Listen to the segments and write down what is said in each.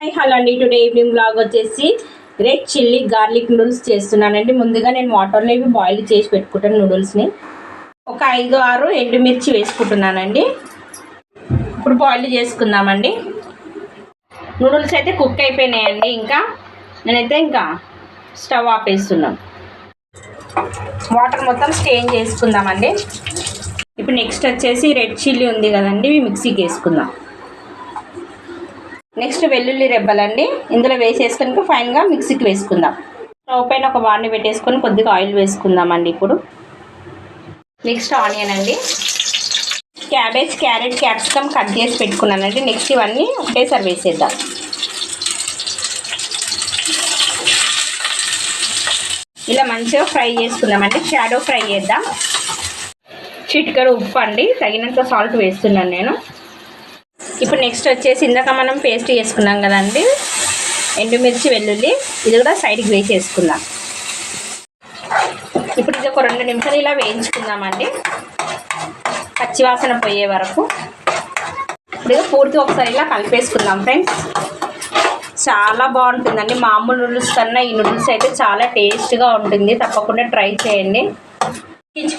Hello అండి. Today evening blog వచ్చేసి red chilli garlic noodles చేస్తున్నానండి. ముందుగా నేను వాటర్లో ఇవి బాయిల్ చేసి పెట్టుకుంటాను నూడిల్స్ని. ఒక ఐదు ఆరు ఎండుమిర్చి వేసుకుంటున్నానండి. ఇప్పుడు బాయిల్ చేసుకుందామండి. నూడిల్స్ అయితే కుక్ అయిపోయినాయండి ఇంకా. నేనైతే ఇంకా స్టవ్ ఆపేస్తున్నాను వాటర్ మొత్తం స్టేన్ చేసుకుందామండి. ఇప్పుడు నెక్స్ట్ వచ్చేసి రెడ్ చిల్లీ ఉంది కదండి మిక్సీకి వేసుకుందాం. నెక్స్ట్ వెల్లుల్లి రెబ్బలండి. ఇందులో వేసేసుకొని ఫైన్గా మిక్సీకి వేసుకుందాం. స్టవ్ పైన ఒక వాడిని పెట్టేసుకొని కొద్దిగా ఆయిల్ వేసుకుందామండి ఇప్పుడు. నెక్స్ట్ ఆనియన్ అండి. క్యాబేజ్ క్యారెట్ క్యాప్సికమ్ కట్ చేసి పెట్టుకున్నానండి నెక్స్ట్ ఇవన్నీ ఒకటేసారి వేసేద్దాం. ఇలా మంచిగా ఫ్రై చేసుకుందామండి. షాడో ఫ్రై చేద్దాం. చిటికెడు ఉప్పు అండి. తగినంత సాల్ట్ వేస్తున్నాను నేను. ఇప్పుడు నెక్స్ట్ వచ్చేసి ఇందాక మనం పేస్ట్ చేసుకున్నాం కదండి. ఎండుమిర్చి వెల్లుల్లి ఇది కూడా సైడ్కి వేసేసుకుందాం ఇప్పుడు ఇది ఒక రెండు నిమిషాలు ఇలా వేయించుకుందామండి. పచ్చివాసన పోయే వరకు. ఇప్పుడు పూర్తి ఒకసారి ఇలా కలిపేసుకుందాం ఫ్రెండ్స్ చాలా బాగుంటుందండి. మామూలు నూడిల్స్ కన్నా ఈ నూడిల్స్ అయితే చాలా టేస్ట్గా ఉంటుంది. తప్పకుండా ట్రై చేయండి.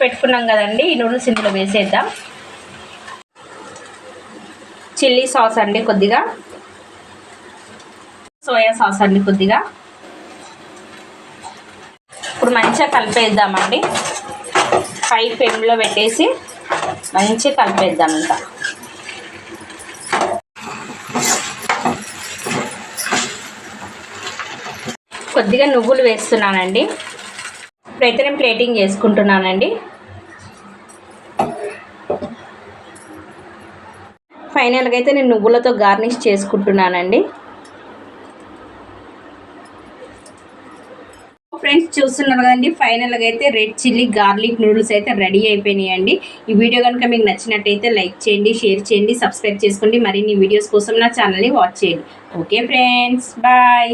పెట్టుకున్నాం కదండి. ఈ నూడిల్స్ ఇందులో వేసేద్దాం. చిల్లీ సాస్ అండి కొద్దిగా. సోయా సాస్ అండి కొద్దిగా. ఇప్పుడు మంచిగా కలిపేద్దామండి. హై ఫ్లేమ్లో పెట్టేసి మంచిగా కలిపేద్దాం ఇంకా. కొద్దిగా నువ్వులు వేస్తున్నానండి. ఇప్పుడైతే నేను ప్లేటింగ్ చేసుకుంటున్నానండి. ఫైనల్గా అయితే నేను నువ్వులతో గార్నిష్ చేసుకుంటున్నానండి. ఫ్రెండ్స్ చూస్తున్నారు కదండి ఫైనల్గా అయితే రెడ్ చిల్లీ గార్లిక్ నూడిల్స్ అయితే రెడీ అయిపోయినాయండి. ఈ వీడియో కనుక మీకు నచ్చినట్టయితే లైక్ చేయండి షేర్ చేయండి సబ్స్క్రైబ్ చేసుకోండి. మరిన్ని వీడియోస్ కోసం నా ఛానల్ని వాచ్ చేయండి. Okay friends bye.